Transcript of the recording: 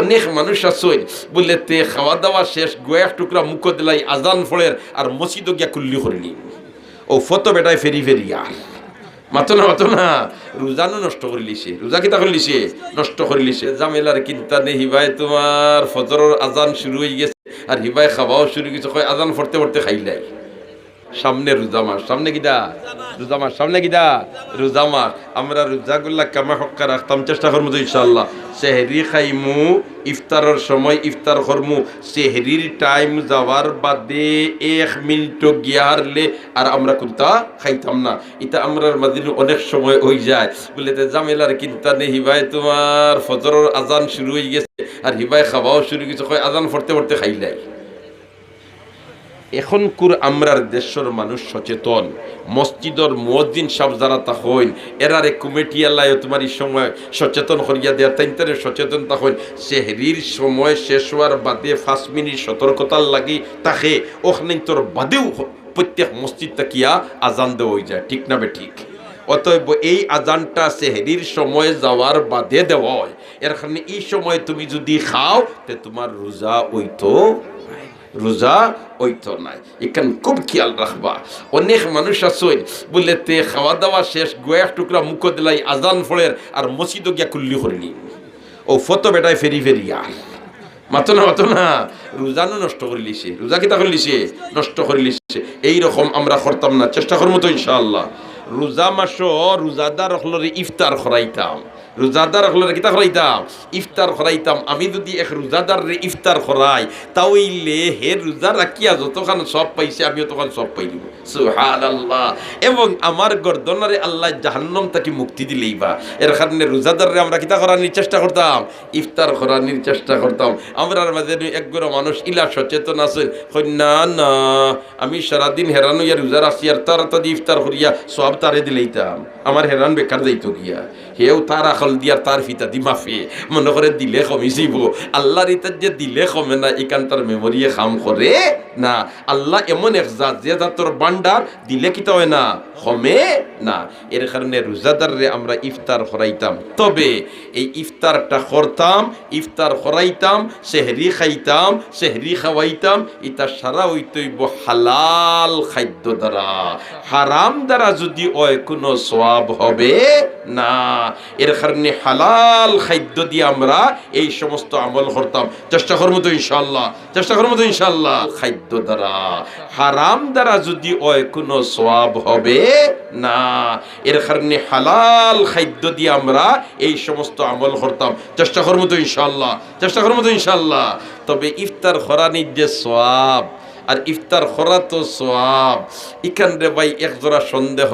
অনেক মানুষ আছে, বললে তে খাওয়া দাওয়া শেষ গোয়া টুকরা মুখ দিলাই, আজান ফলের, আর মসজিদ গিয়া কুল্লি করিনি ও ফটো বেটায় ফেরি ফেরিয়া মাতো না মাতো না রোজানো নষ্ট করে লিছে রোজা কিতা করে লিছে নষ্ট করে লিছে জামেলার কিন্তা নে হিবাই তোমার ফজরের আজান শুরু হয়ে গেছে, আর হিবাই খাওয়াও শুরু গেছে, কয় আজান পড়তে পড়তে খাইলাই সামনে রোজা মাস। সামনে কিদা রোজা মাস। সামনে কিদা রোজা মাস। আমরা রোজাগুল্লা কামা হক্কা রাখতাম, চেষ্টা করব তো ইনশাল্লাহ সেহরি খাইমু, ইফতারের সময় ইফতার করমু। সেহরির টাইম যাওয়ার বাদে এক মিনিট গিয়া হারলে আর আমরা কোনটা খাইতাম না। এটা আমরার মাঝে অনেক সময় হয়ে যায়। বলে জামেলার কিনতা নে হিবাই তোমার। ফজরের আজান শুরু হয়ে গেছে। আর হিবাই খাওয়াও শুরু গেছে। কয় আজান পড়তে পড়তে খাইলাই। এখন কুর আমরার দেশের মানুষ সচেতন। মসজিদর মুয়াজ্জিন সাহেব যারা তা হইন এরারে কমিটি আল্লাহ তোমার এই সময় সচেতন করিয়া দেয়া তাইতারে সচেতন সচেতনতা হইন সেহরির সময় শেষ হওয়ার বাদে পাঁচ মিনিট সতর্কতার লাগি তাকে ওখানে তোর বাদেও প্রত্যেক মসজিদ তাকিয়া আজান দেওয়া হয়ে যায়। ঠিক না বে ঠিক? অতএব এই আজানটা সেহরির সময় যাওয়ার বাদে দেওয়া হয়। এর কারণে এই সময় তুমি যদি খাও, তে তোমার রোজা ওইতো রোজা ওইতো নাই। এখান খুব খেয়াল রাখবা। অনেক মানুষ আছে বললে তে খাওয়া দাওয়া শেষ, গোয়া টুকরা মুখ দিলাই, আজান ফলের, আর মসজিদ গিয়া কুল্লি করিনি ও ফটো বেটায় ফেরি ফেরিয়া। মাতো না মাতো না। রোজানো নষ্ট করে লিছে রোজা কিতা করে লিছে নষ্ট করে লিছে এইরকম আমরা করতাম না। চেষ্টা করব তো ইনশাআল্লাহ। রোজা মাস রোজাদার হলরে ইফতার খরাইতাম। রোজাদার হলরে কিতা খরাইতাম? ইফতার খরাইতাম। আমি যদি এক রোজাদার রে ইফতার খরাই তাইলে হে রোজা রাখিয়া যতখান সব পাইছে আমিও তখন সব পাইলিব সুবহানাল্লাহ। এবং আমার গর্দনারে আল্লাহ জাহান্নাম তাকে মুক্তি দিলেই বা এর কারণে রোজাদাররে আমরা কিতা করানির চেষ্টা করতাম? ইফতার করানির চেষ্টা করতাম। আমরার মাঝে একগুলো মানুষ ইলা সচেতন আছে না না, আমি সারাদিন হেরানো ইয়া রোজার আসি আর তারা তাদি ইফতার করিয়া সব তারে দিলেইতাম। আমার হেরান বেকার যাইতো গিয়া। হেও তার আখল দিয়ার তার ফিতা দি মাফে। মনে করে দিলে কমিছিব আল্লাহর ইতার যে দিলে কমে না ইকান তার মেমোরিয়ে খাম করে না। আল্লাহ এমন এক জাত যে জাতর বান্ডার দিলে কিতা হয় না, কমে না। এর কারণে রোজাদাররে আমরা ইফতার করাইতাম। তবে এই ইফতারটা করতাম, ইফতার করাইতাম, সেহরি খাইতাম, সেহরি খাওয়াইতাম ইতা সারা হইতইব হালাল খাদ্য দ্বারা। হারাম দ্বারা যদি ওই কোনো সওয়াব হবে? না। এর কারণে হালাল খাদ্য দিয়ে আমরা এই সমস্ত আমল করতাম। চেষ্টা করব তো ইনশাল্লাহ চেষ্টা করব তো ইনশাল্লাহ খাদ্য দ্বারা। হারাম দ্বারা যদি ওই কোনো সওয়াব হবে, না। এর কারণে হালাল খাদ্য দিয়ে আমরা এই সমস্ত আমল করতাম। চেষ্টা করব তো ইনশাল্লাহ চেষ্টা করব তো ইনশাল্লাহ তবে ইফতার খরানির যে সোয়াব আর ইফতার খরা তো সোয়াব ইখান রে ভাই এক জোড়া সন্দেহ।